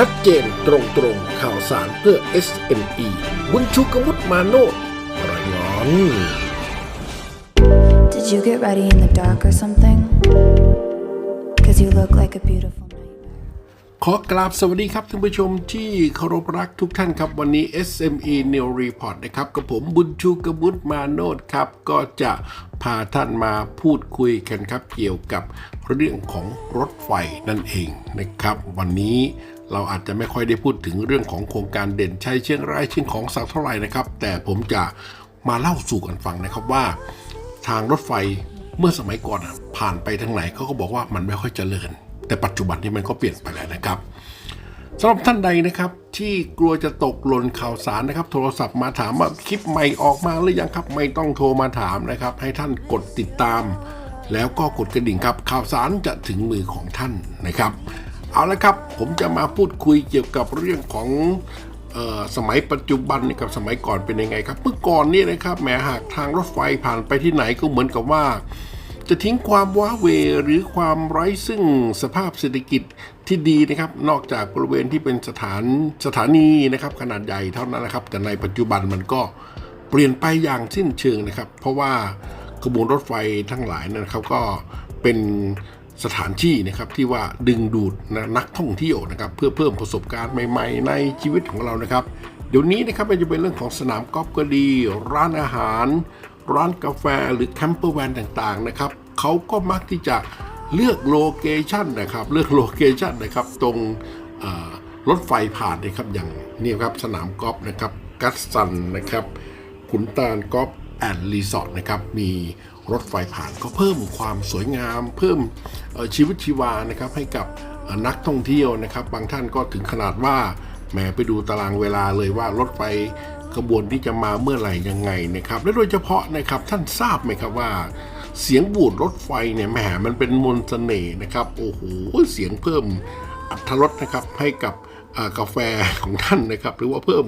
ชัดเจนตรงตรงข่าวสารเพื่อ SME บุญชูกวุฒมาโนรายงาน Did you get ready in the dark or something? Cause you look like a beautiful nightmare. ขอกราบสวัสดีครับท่านผู้ชมที่เคารพรักทุกท่านครับ วันนี้ SME New Report นะครับกับผมบุญชูกบุตมาโนดครับ ก็จะพาท่านมาพูดคุยกันครับ เกี่ยวกับเรื่องของรถไฟนั่นเองนะครับ วันนี้ เราอาจจะไม่ค่อยได้พูดถึงเรื่องของโครงการเด่นชัยเชียงรายเชียงของสักเท่าไหร่นะครับ แต่ผมจะมาเล่าสู่กันฟังนะครับว่า ทางรถไฟเมื่อสมัยก่อนอะผ่านไปทางไหนเขาก็บอกว่ามันไม่ค่อยเจริญ แต่ปัจจุบันนี้มันก็เปลี่ยนไปแล้วนะครับสำหรับท่านใดนะครับ ที่กลัวจะตกหล่นข่าวสารนะครับ โทรศัพท์มาถามว่าคลิปใหม่ออกมาหรือยังครับ ไม่ต้องโทรมาถามนะครับ ให้ท่านกดติดตาม แล้วก็กดกระดิ่งครับข่าวสารจะถึงมือของท่านนะครับ เอาละครับ ผมจะมาพูดคุยเกี่ยวกับเรื่องของสมัยปัจจุบันกับสมัยก่อนเป็นยังไงครับ เมื่อก่อนนี่นะครับแม้หากทางรถไฟผ่านไปที่ไหนก็เหมือนกับว่า จะทิ้งความว้าเวหรือความไร้ซึ่งสภาพเศรษฐกิจที่ดีนะครับ นอกจากบริเวณที่เป็นสถานสถานีนะครับ ขนาดใหญ่เท่านั้นนะครับ แต่ในปัจจุบันมันก็เปลี่ยนไปอย่างสิ้นเชิงนะครับ เพราะว่าขบวนรถไฟทั้งหลายนะครับก็เป็น สถานที่นะครับที่ว่าดึงดูดนะนักท่องเที่ยวนะครับเพื่อเพิ่มประสบการณ์ใหม่ๆ ในชีวิตของเรานะครับ เดี๋ยวนี้นะครับมันจะเป็นเรื่องของสนามกอล์ฟก็ดี ร้านอาหาร ร้านกาแฟหรือแคมเปอร์แวนต่างๆนะครับเขาก็มักที่จะเลือกโลเคชันนะครับเลือกโลเคชันนะครับตรงรถไฟผ่านนะครับอย่างนี่ครับสนามกอล์ฟนะครับกัสซันนะครับขุนตาลกอล์ฟแอนด์รีสอร์ทนะครับมี รถไฟผ่านก็เพิ่มความสวยงาม เพิ่มชีวิตชีวานะครับให้กับนักท่องเที่ยวนะครับ บางท่านก็ถึงขนาดว่าแหมไปดูตารางเวลาเลยว่ารถไฟขบวนที่จะมาเมื่อไหร่ยังไงนะครับ และโดยเฉพาะนะครับท่านทราบไหมครับว่า เสียงบูดรถไฟเนี่ยแหมมันเป็นมนต์เสน่ห์นะครับโอ้โหเสียงเพิ่มอัตรสนะครับให้กับกาแฟของท่านนะครับ หรือว่าเพิ่ม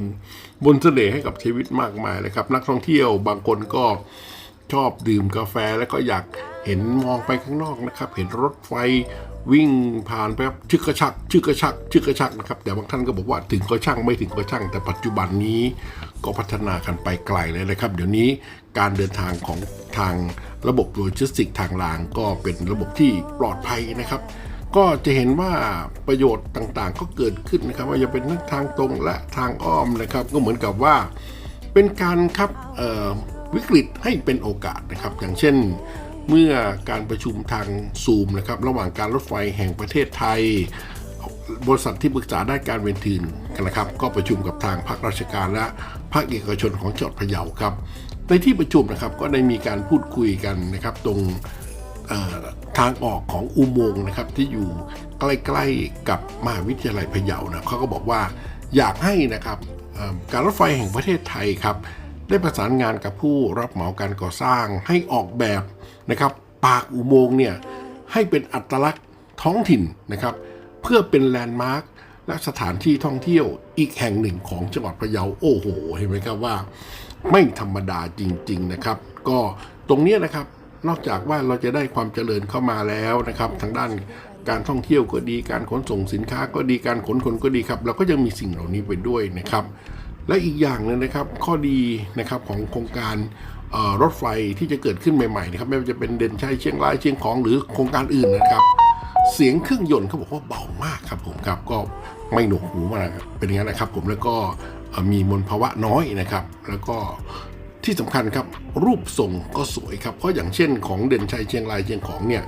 มนต์เสน่ห์ให้กับชีวิตมากมายเลยครับ นักท่องเที่ยวบางคนก็ ชอบดื่มกาแฟแล้วก็อยากเห็นมองไปข้างนอกนะครับ เห็นรถไฟวิ่งผ่านไปครับชึกกระชักชึกกระชักชึกกระชักนะครับ แต่บางท่านก็บอกว่าถึงก็ช่างไม่ถึงก็ช่าง แต่ปัจจุบันนี้ก็พัฒนากันไปไกลเลยนะครับ เดี๋ยวนี้การเดินทางของทางระบบโลจิสติกทางรางก็เป็นระบบที่ปลอดภัยนะครับ ก็จะเห็นว่าประโยชน์ต่างๆ ก็เกิดขึ้นนะครับ ว่าจะเป็นทั้งทางตรงและทางอ้อมนะครับ ก็เหมือนกับว่า เป็นการครับเอ่อ วิกฤตให้เป็นโอกาสนะครับ อย่างเช่นเมื่อการประชุมทางซูมนะครับระหว่างการรถไฟแห่งประเทศไทย บริษัทที่ปรึกษาด้านการเวนทินกันนะครับ ก็ประชุมกับทางภาคราชการและภาคเอกชนของจังหวัดพะเยาครับ ในที่ประชุมนะครับก็ได้มีการพูดคุยกันนะครับ ตรงทางออกของอุโมงค์นะครับที่อยู่ใกล้ๆกับมหาวิทยาลัยพะเยานะเขาก็บอกว่าอยากให้นะครับการรถไฟแห่งประเทศไทยครับ ได้ประสานงานกับผู้รับเหมาการก่อสร้างให้ออกแบบนะครับ ปากอุโมงค์เนี่ยให้เป็นอัตลักษณ์ท้องถิ่นนะครับ เพื่อเป็นแลนด์มาร์คและสถานที่ท่องเที่ยวอีกแห่งหนึ่งของจังหวัดพะเยาโอ้โห เห็นไหมครับว่า ไม่ธรรมดาจริง ๆนะครับ ก็ตรงเนี้ยนะครับนอกจากว่าเราจะได้ความเจริญเข้ามาแล้วนะครับ ทางด้านการท่องเที่ยวก็ดีการขนส่งสินค้าก็ดีการขนคนก็ดีครับ เราก็ยังมีสิ่งเหล่านี้ไปด้วยนะครับ และอีกอย่างหนึงนะครับข้อดีนะครับของโครงการรถไฟที่จะเกิดขึ้นใหม่ๆนะครับไม่ว่าจะเป็นเด่นชัยเชียงรายเชียงของหรือโครงการอื่นนะครับ เสียงเครื่องยนต์เขาบอกว่าเบามากครับผมครับก็ไม่หนวกหูมากเป็นอย่างนั้นนะครับ ผมแล้วก็มีมลภาวะน้อยนะครับ แล้วก็ที่สำคัญครับรูปทรงก็สวยครับเพราะอย่างเช่นของเด่นชัยเชียงรายเชียงของเนี่ย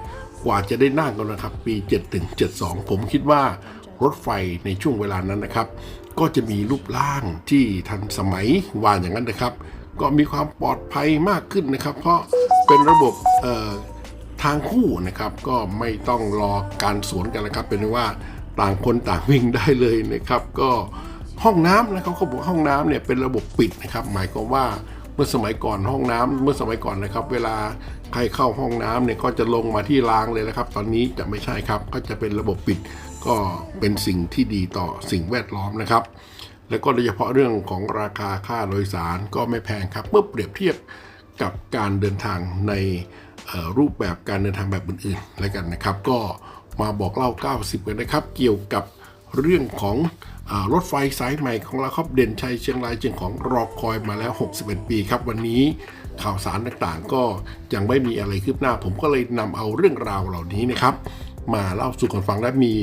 กว่าจะได้นั่งกันนะครับ ปี 7 ถึง 72 ผมคิดว่า รถไฟในช่วงเวลานั้นนะครับ ก็จะมีรูปร่างที่ทันสมัยว่าอย่างนั้นนะครับ ก็มีความปลอดภัยมากขึ้นนะครับ เพราะเป็นระบบทางคู่นะครับ ก็ไม่ต้องรอการสวนกันนะครับ เป็นว่าต่างคนต่างวิ่งได้เลยนะครับ ก็ห้องน้ำนะครับเขาบอกห้องน้ำเนี่ยเป็นระบบปิดนะครับ หมายความว่า มื่อสมัยก่อนห้องน้ำเมื่อสมัยก่อนนะครับ เวลาใครเข้าห้องน้ำเนี่ยก็จะลงมาที่รางเลยนะครับ ตอนนี้จะไม่ใช่ครับก็จะเป็นระบบปิดก็เป็นสิ่งที่ดีต่อสิ่งแวดล้อมนะครับ แล้วก็โดยเฉพาะเรื่องของราคาค่าโดยสารก็ไม่แพงครับ เมื่อเปรียบเทียบกับการเดินทางในรูปแบบการเดินทางแบบอื่นๆแล้วกันนะครับ ก็มาบอกเล่า 90 กันนะครับ เกี่ยวกับ เรื่องของอรถไฟสายใหม่ของเราครับเด่นชัยเชียงรายเชียงของรอคอยมาแล้ว 61 ปีครับ วันนี้ข่าวสารต่างๆ ก็ยังไม่มีอะไรคืบหน้า ผมก็เลยนำเอาเรื่องราวเหล่านี้นะครับ มาเล่าสู่กันฟังและมี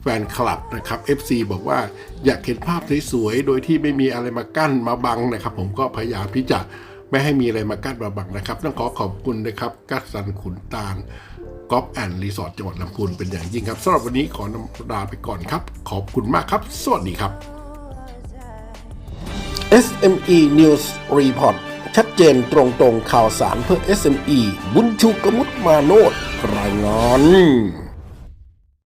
แฟนคลับนะครับ FC บอกว่าอยากเห็นภาพสวยๆ โดยที่ไม่มีอะไรมากั้นมาบังนะครับ ผมก็พยายามที่จะไม่ให้มีอะไรมากั้นมาบังนะครับ ต้องขอขอบคุณนะครับกัสซันขุนตาล กอล์ฟแอนด์รีสอร์ทจังหวัดลำพูนเป็นอย่างยิ่งครับสำหรับวันนี้ขอนำลาไปก่อนครับ ขอบคุณมากครับ สวัสดีครับ SME News Report ชัดเจนตรงตรงข่าวสารเพื่อ SME บุญชูกมุตมาโนดรายงาน